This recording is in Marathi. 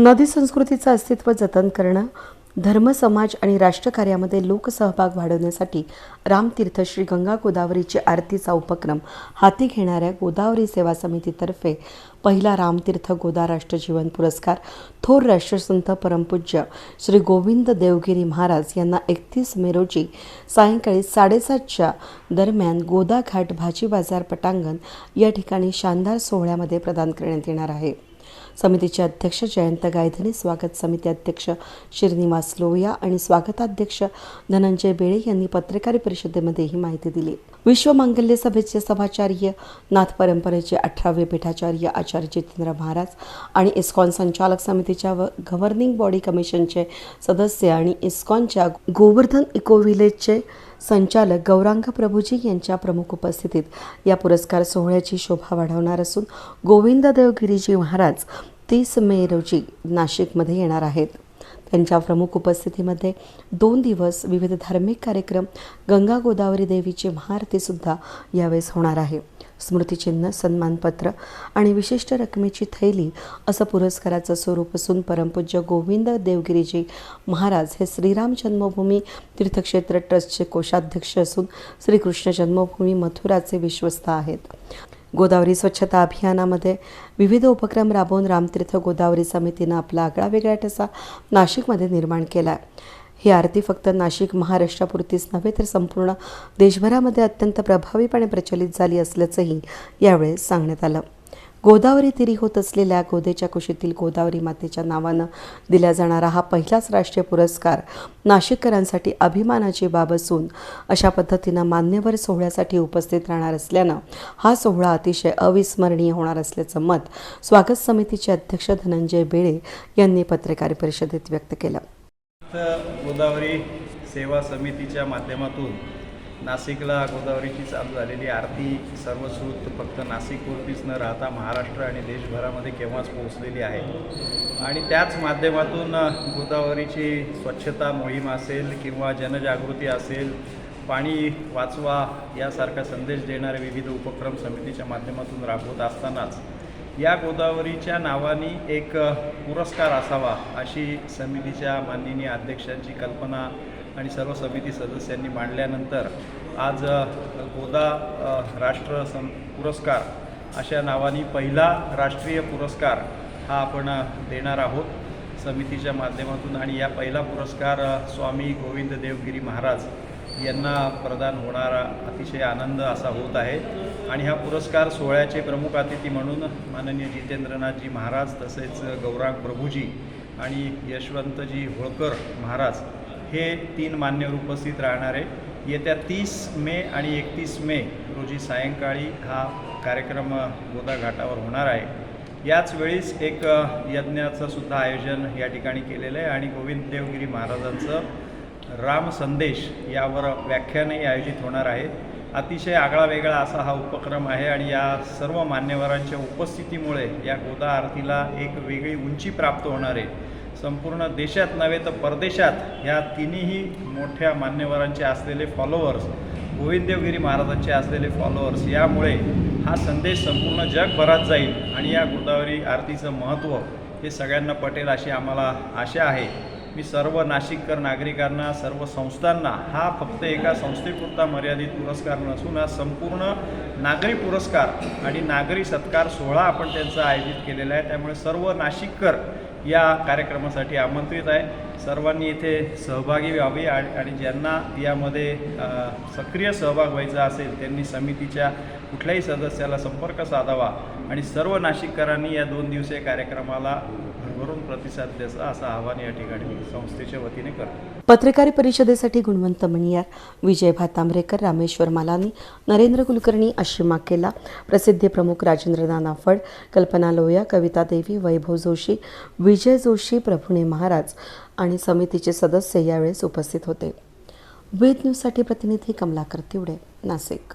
नदी संस्कृतीचं अस्तित्व जतन करणं धर्म समाज आणि राष्ट्रकार्यामध्ये लोकसहभाग वाढवण्यासाठी रामतीर्थ श्री गंगा गोदावरीची आरतीचा उपक्रम हाती घेणाऱ्या गोदावरी सेवा समितीतर्फे पहिला रामतीर्थ गोदा राष्ट्रजीवन पुरस्कार थोर राष्ट्रसंत परमपूज्य श्री गोविंद देवगिरी महाराज यांना एकतीस मे रोजी सायंकाळी साडेसातच्या दरम्यान गोदा घाट भाजी बाजार पटांगण या ठिकाणी शानदार सोहळ्यामध्ये प्रदान करण्यात येणार आहे. समितीचे अध्यक्ष जयंत गायधनी स्वागत समिती अध्यक्ष श्रीनिवास लोहिया आणि स्वागताध्यक्ष धनंजय बेळे यांनी पत्रकार परिषदेमध्ये ही माहिती दिली. विश्व मांगल्य सभेचे सभाचार्य नाथ परंपरेचे अठरावे पीठाचार्य आचार्य जितेंद्र महाराज आणि इस्कॉन संचालक समितीच्या व गव्हर्निंग बॉडी कमिशनचे सदस्य आणि इस्कॉनच्या गोवर्धन इको विलेजचे संचालक गौरांग प्रभूजी यांच्या प्रमुख उपस्थितीत या पुरस्कार सोहळ्याची शोभा वाढवणार असून गोविंद देवगिरीजी महाराज तीस मे रोजी नाशिकमध्ये येणार आहेत. त्यांच्या प्रमुख उपस्थितीमध्ये दोन दिवस विविध धार्मिक कार्यक्रम गंगा गोदावरी देवीची महाआरतीसुद्धा यावेळेस होणार आहे. स्मृतिचिन्ह सन्मानपत्र आणि विशिष्ट रकमेची थैली असं पुरस्काराचं स्वरूप असून परमपूज्य गोविंद देवगिरीजी महाराज हे श्रीराम जन्मभूमी तीर्थक्षेत्र ट्रस्टचे कोषाध्यक्ष असून श्रीकृष्ण जन्मभूमी मथुराचे विश्वस्त आहेत. गोदावरी स्वच्छता अभियानामध्ये विविध उपक्रम राबवून रामतीर्थ गोदावरी समितीनं आपला आगळा वेगळा ठसा नाशिकमध्ये निर्माण केला आहे ही आरती फक्त नाशिक महाराष्ट्रापुरतीच नव्हे तर संपूर्ण देशभरामध्ये अत्यंत प्रभावीपणे प्रचलित झाली असल्याचंही यावेळेस सांगण्यात आलं. गोदावरी तिरी होत असलेल्या गोदेच्या कुशीतील गोदावरी मातेच्या नावानं दिला जाणारा हा पहिलाच राष्ट्रीय पुरस्कार नाशिककरांसाठी अभिमानाची बाब असून अशा पद्धतीनं मान्यवर सोहळ्यासाठी उपस्थित राहणार असल्यानं हा सोहळा अतिशय अविस्मरणीय होणार असल्याचं मत स्वागत समितीचे अध्यक्ष धनंजय बेळे यांनी पत्रकार परिषदेत व्यक्त केलं. गोदावरी सेवा समितीच्या माध्यमातून नाशिकला गोदावरीची चालू झालेली आरती सर्वश्रुत फक्त नाशिकवरतीच न राहता महाराष्ट्र आणि देशभरामध्ये केव्हाच पोहोचलेली आहे? आणि त्याच माध्यमातून गोदावरीची स्वच्छता मोहीम असेल किंवा जनजागृती असेल पाणी वाचवा यासारखा संदेश देणारे विविध उपक्रम समितीच्या माध्यमातून राबवत असतानाच या गोदावरीच्या नावाने एक पुरस्कार असावा अशी समितीच्या माननीय अध्यक्षांची कल्पना आणि सर्व समिती सदस्यांनी मांडल्यानंतर आज गोदा राष्ट्र सं पुरस्कार अशा नावाने पहिला राष्ट्रीय पुरस्कार हा आपण देणार आहोत समितीच्या माध्यमातून आणि या पहिला पुरस्कार स्वामी गोविंद देवगिरी महाराज यांना प्रदान होणारा अतिशय आनंद असा होत आहे. आणि हा पुरस्कार सोहळ्याचे प्रमुख अतिथी म्हणून माननीय जितेंद्रनाथजी महाराज तसेच गौरांग प्रभूजी आणि यशवंतजी होळकर महाराज हे तीन मान्यवर उपस्थित राहणारे. येत्या तीस मे आणि एकतीस मे रोजी सायंकाळी हा कार्यक्रम गोदा घाटावर होणार आहे. याच वेळीस एक यज्ञाचं सुद्धा आयोजन या ठिकाणी केलेलं आहे आणि गोविंद देवगिरी महाराजांचं राम संदेश यावर व्याख्यानही आयोजित होणार आहे अतिशय आगळा वेगळा असा हा उपक्रम आहे आणि या सर्व मान्यवरांच्या उपस्थितीमुळे या गोदा आरतीला एक वेगळी उंची प्राप्त होणार आहे. संपूर्ण देशात नव्हे तर परदेशात ह्या तिन्ही मोठ्या मान्यवरांचे असलेले फॉलोअर्स गोविंददेवगिरी महाराजांचे असलेले फॉलोअर्स यामुळे हा संदेश संपूर्ण जगभरात जाईल आणि या गोदावरी आरतीचं महत्त्व हे सगळ्यांना पटेल अशी आम्हाला आशा आहे. मी सर्व नाशिककर नागरिकांना सर्व संस्थांना हा फक्त एका संस्थेपुरता मर्यादित पुरस्कार नसून हा संपूर्ण नागरी पुरस्कार आणि नागरी सत्कार सोहळा आपण त्यांचा आयोजित केलेला आहे. त्यामुळे सर्व नाशिककर या कार्यक्रमासाठी आमंत्रित आहे. सर्वांनी इथे सहभागी व्हावे आणि ज्यांना यामध्ये सक्रिय सहभाग व्हायचा असेल त्यांनी समितीच्या कुठल्याही सदस्याला संपर्क साधावा आणि सर्व नाशिककरांनी या दोन दिवसीय कार्यक्रमाला भरभरून प्रतिसाद द्यायचा असं आवाहन या ठिकाणी संस्थेच्या वतीने करतो. पत्रकार परिषदेसाठी गुणवंत मणियार विजय भातांबरेकर रामेश्वर मालानी नरेंद्र कुलकर्णी अशिमा केला प्रसिद्धी प्रमुख राजेंद्र नाना फड कल्पना लोया कविता देवी वैभव जोशी विजय जोशी प्रभुणे महाराज आणि समितीचे सदस्य यावेळेस उपस्थित होते. वेद न्यूजसाठी प्रतिनिधी कमलाकर तिवडे नाशिक